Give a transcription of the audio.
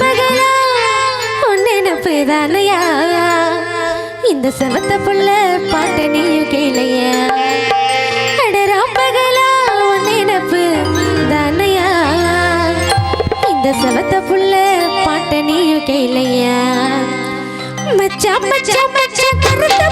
பகலா உன் தானையா இந்த செவத்த புள்ள பாட்ட நீயும் கேளையா அடரா பகலா உன் நினப்பு தானையா இந்த செவத்த புள்ள பாட்ட நீயும் கேளையா மச்சா மச்சா மச்சா கருத்த